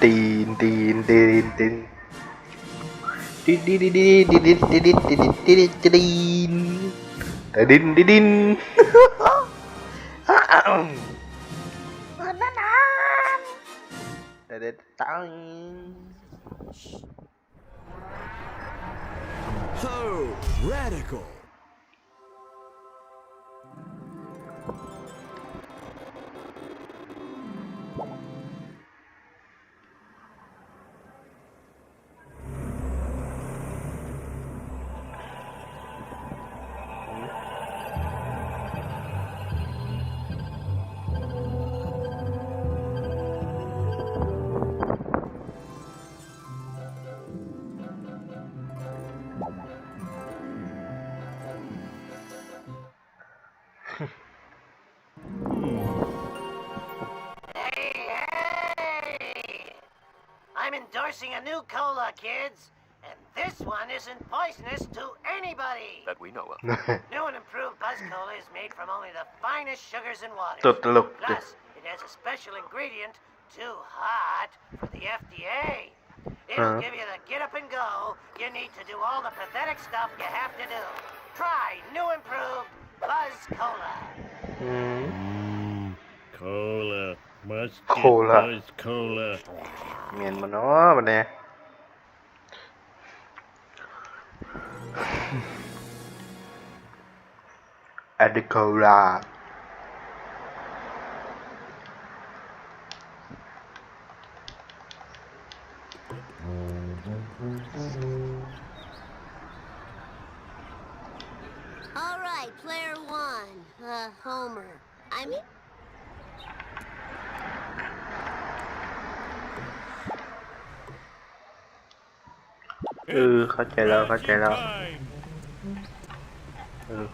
tin tin tin tin Tadin didin. Bananan. Radical. endorsing a new cola, kids. And this one isn't poisonous to anybody. That we know of. new and improved Buzz Cola is made from only the finest sugars and water. Plus, it has a special ingredient, too hot, for the FDA. It'll uh -huh. give you the get up and go you need to do all the pathetic stuff you have to do. Try new improved Buzz Cola. Mm. Cola. Must cola. Buzz Cola. miền mà nó mà nè Adicola All right, player one, uh, Homer. I mean... เออเข้าใจแล้วเข้าใจแล้วเออ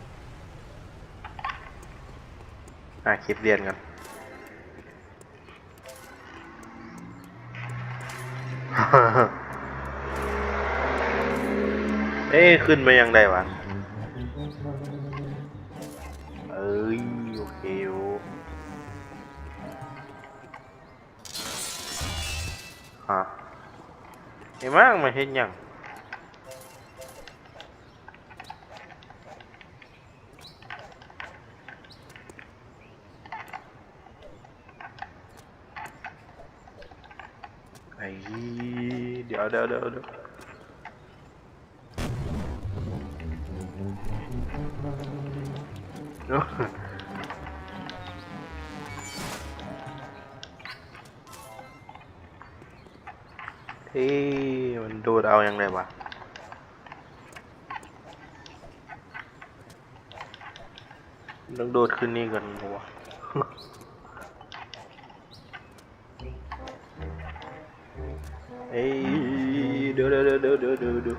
อะคลิปเรียนกันเอ้ขึ้นมายังไงวะเอ้ยโอเคอยู่ฮะเห็นมั้งมาเห็นยัง ไอ้ เดี๋ยวเดี๋ยวเดี๋ยวเดี๋ยวเดี๋ยวเฮ้ยมันโดดเอาอยังไงวะต้องโดดขึ้นนี่ก่อนวะเอ้ย เดี๋ยวเดี๋ยวเดี๋ยวเดี๋ยว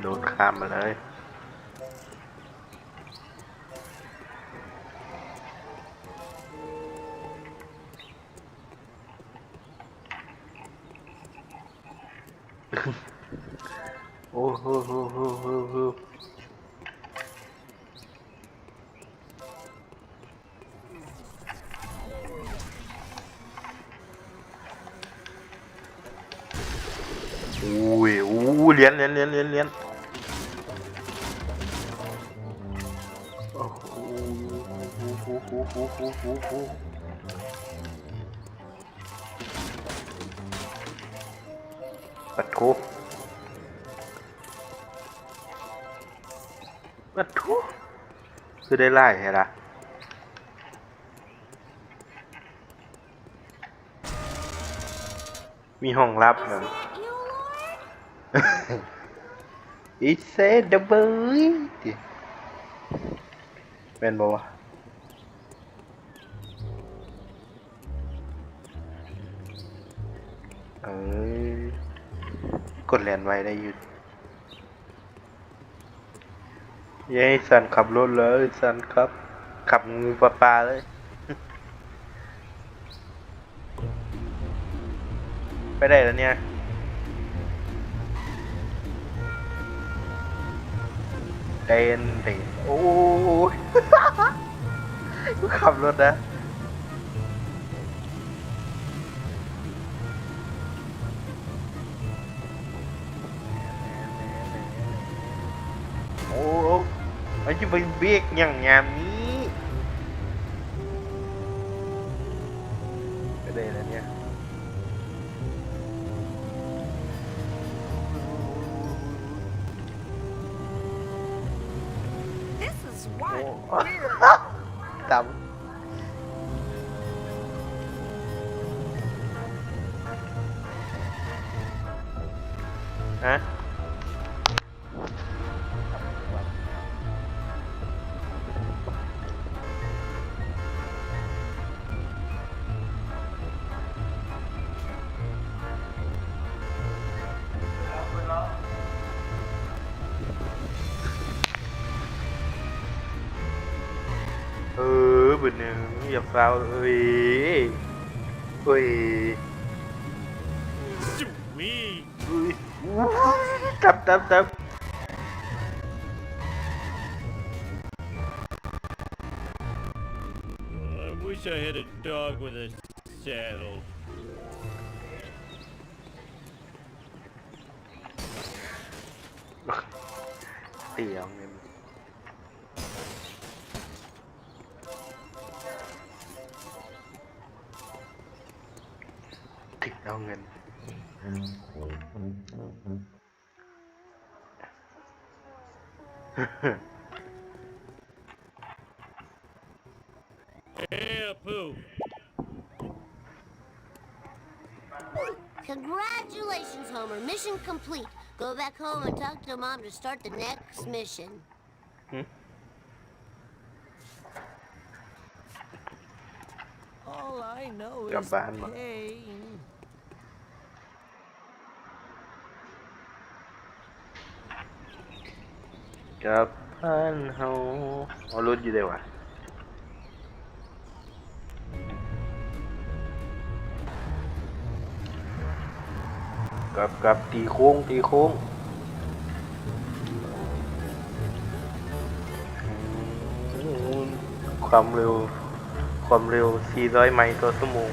โดนข้ามมาเลย เหรียญเหรียญเหรียญเหรียญเหรียญโอ้โหโอ้โหโอ้โหโอ้โหโอ้โหปัดโถปัดโถคือได้ไล่เหรอมีห้องลับเหรอ you know, It's a double แม่นบ่วะเอ้ย กดแลนไว้ได้อยู่เย้สันขับรถเลยสันครับ ขับงูปลาปลาเลยไปได้แล้วเนี่ย เต้นเต้นโอ้ยกูขับรถนะโอ้ไอ้ที่ไปเบรกอย่างงามนี้ หนึ่งอย่าฟาวเอ้ยเอ้ย Sweet. เอ้ยจับจับจับ I wish I had a dog with a saddle. เตี๋ยวเงินถึ เอาเงิน Hey, poo. Congratulations, Homer. Mission complete. Go back home and talk to Mom to start the next mission. หึ All I know Gab is baan mo. pain. กับพันเฮาเอารถอยู่ได้วะกับกับตีโค้งตีโค้งความเร็ว ความเร็ว 400 ไมล์ต่อชั่วโมง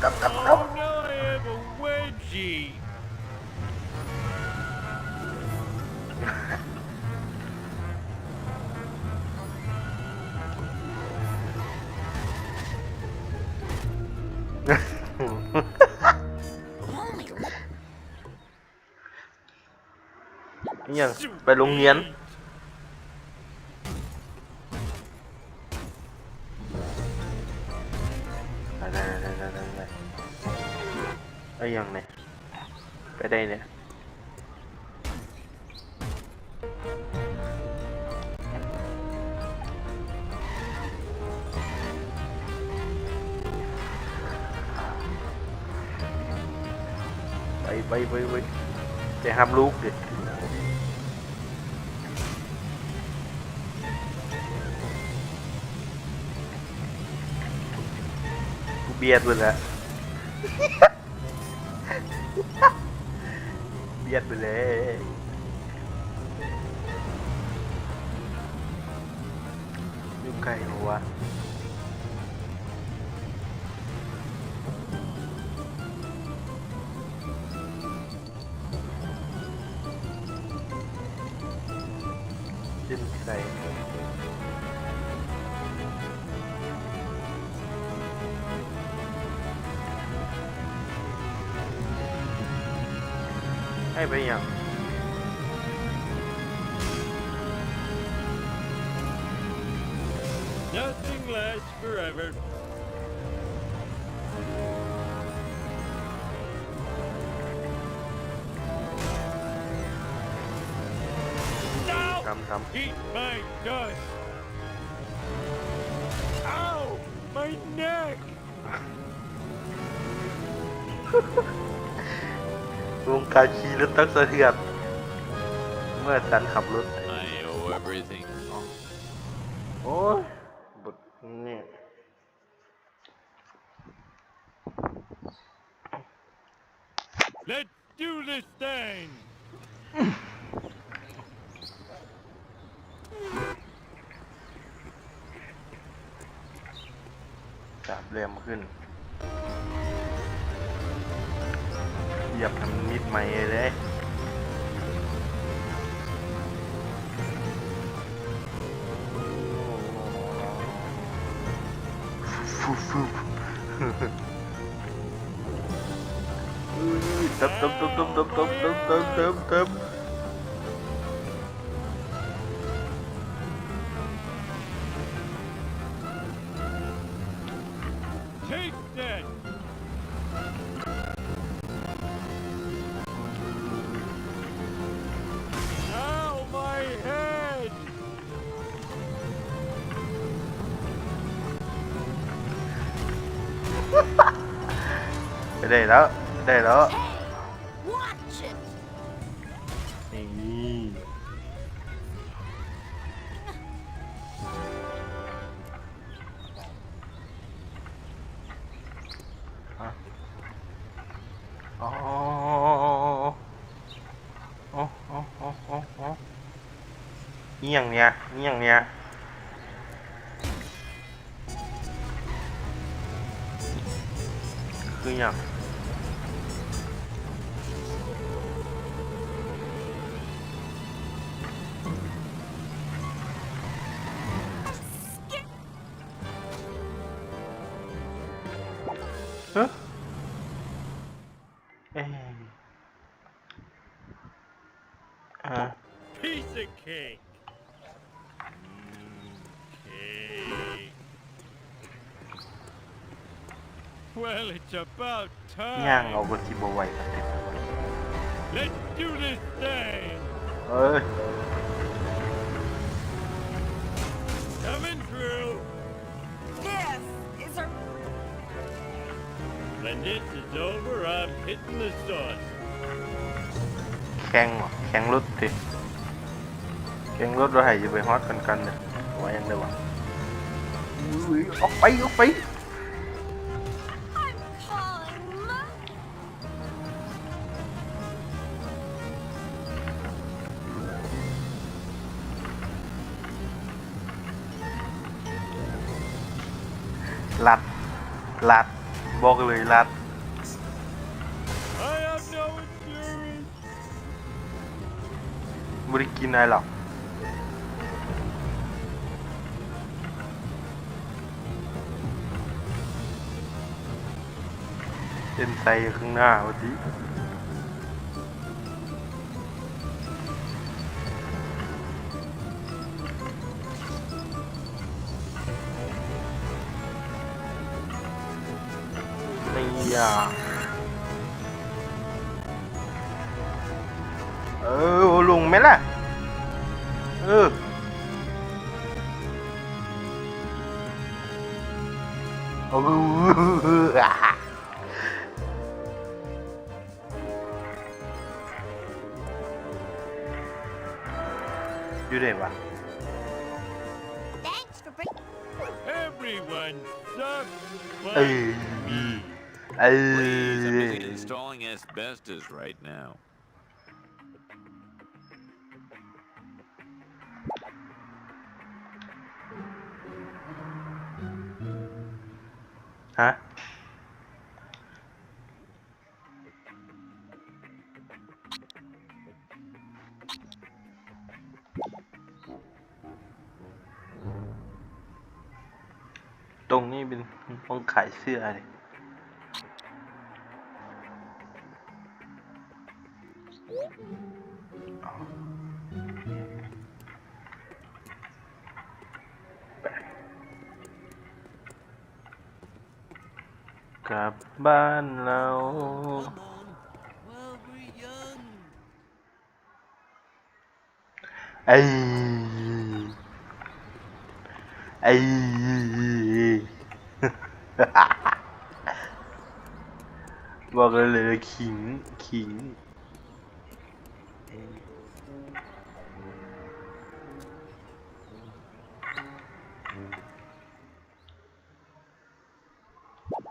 Cấp cấp cấp Nhìn, về lúng nghiến. ไปได้เนี่ยไปไปไปไปจะห้ามลูกดิกูเบียดไปแล้ว เบียดไปเลยยุ่งไกลเหรอวะขึ้นไให้ไปยัง Nothing lasts forever. No! ทำทำ Eat my dust. Ow! My neck! วงการขี่รถตักสะเทือนมื่อจันขับรถ I owe everything. โอ้ยบทเนี่ย Let's do this thing. จับเรียมขึ้น เหยียบทำมิด ใหม่เลยฟูฟูเติมเติมเติมเติมเติมเติมเติมเติม นี่ฮะอ๋ออ๋ออ๋ออ๋ออ๋ออ๋อนี่อย่างเนี้ยนี่อย่างเนี้ยคืออย่าง เอ๊ะอ่า Piece of cake. Mm, cake. Well, it's about ย่างเอา time. ก็สิบ่ไหวมาติด Let's do this thing. เอ้ย Coming through. When this is over, I'm hitting the sauce. Khang mà, khang lút thì Khang lút đó hay gì về hot cần cần này. Ngoài ăn đâu ạ? Ốc bay ốc bay lạt lạt. บอกเลยรัด บริกินอะไรหรอกเอ็นไซข้างหน้าวันนี้ นี่อะเออลุงไหมล่ะ เออเออ is right now. Huh? Don't even, don't ขายเสื้อเลย กลับบ้านเราไอ้ไอ้บอกเลยเลยขิงขิง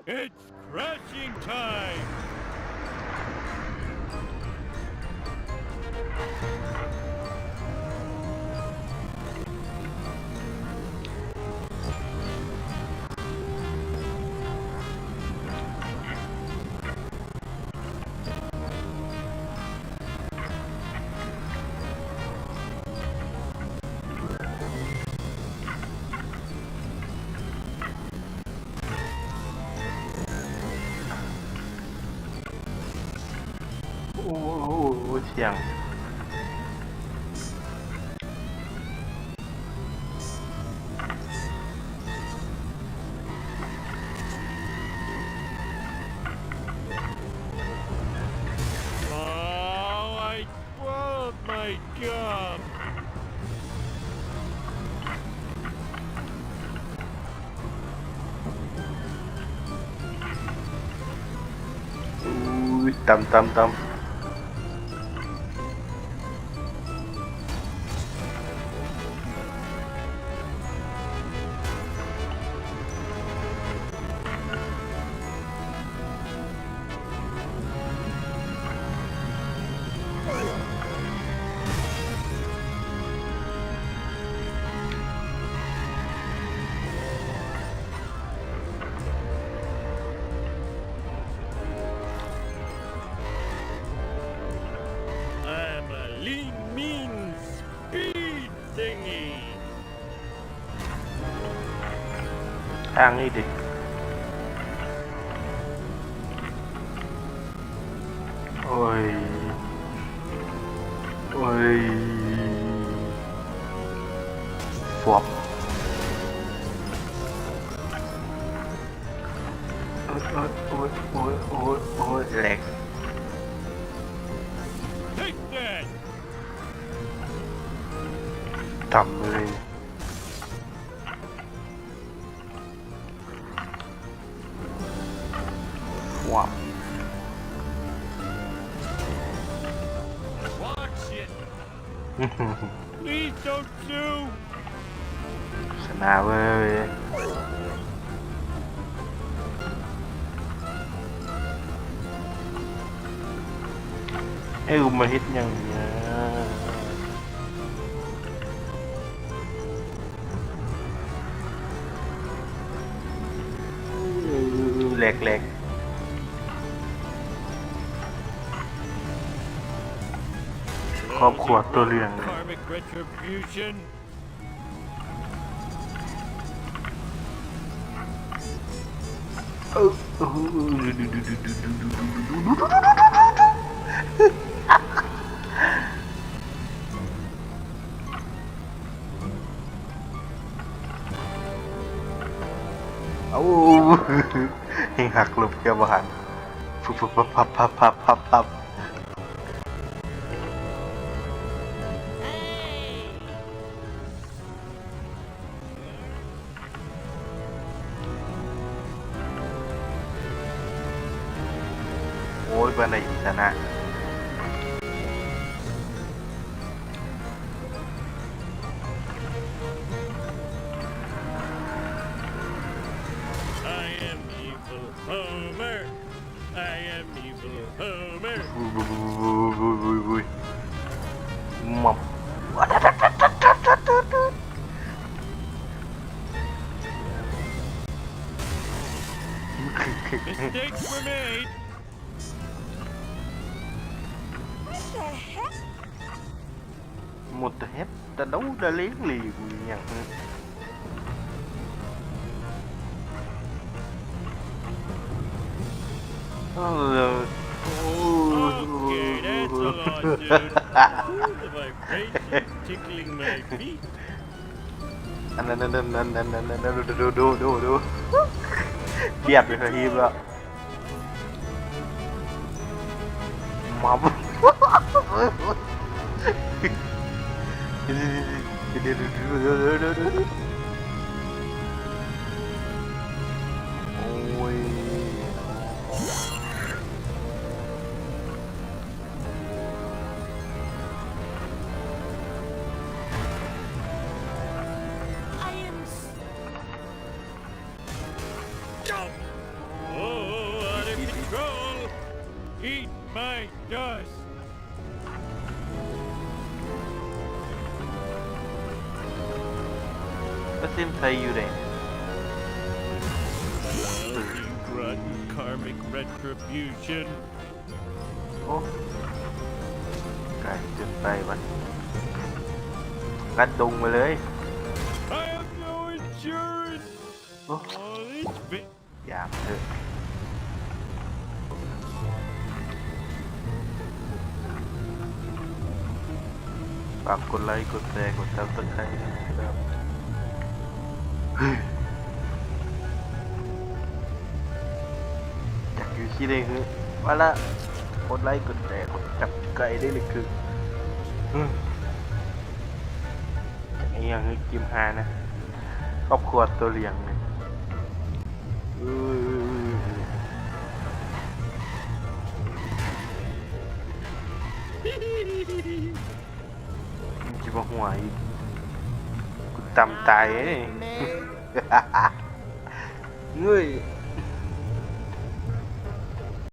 It's crashing time! อย่างตำตำตำ ทางนี้ดิ ว้าว Watch it! Please don't sue! ชนะเว้ยเอ้ยมาฮิตอย่างเงี้ยแหลกแขวดตัวเรียงเลย Karmic เอาเฮงหักหลบแกียร์านพับพับพับพับพับพับ Oh, no. Okay, that's a lot, dude. the vibration tickling my feet. Dẹp rồi phải im ạ Mắm Hãy subscribe cho kênh Ghiền Mì Gõ Để không bỏ lỡ những video hấp dẫn ลย I have no insurance. โอ้ Oh, this bit. อยากเถอะฝากกดไลค์ กดแชร์ กดซับสไครต์นะครับเฮ้ย อยากอยู่ที่ไหนคือว่าละกดไลค์กดแชร์กดจับไก่ได้เลยคืออืมจากไอ้อยังคือกิมฮานะครอบครัวตัวเลี้ยงเนี่ยอือมันจะมาหัวอีกกูตำตายเอ้ Uy.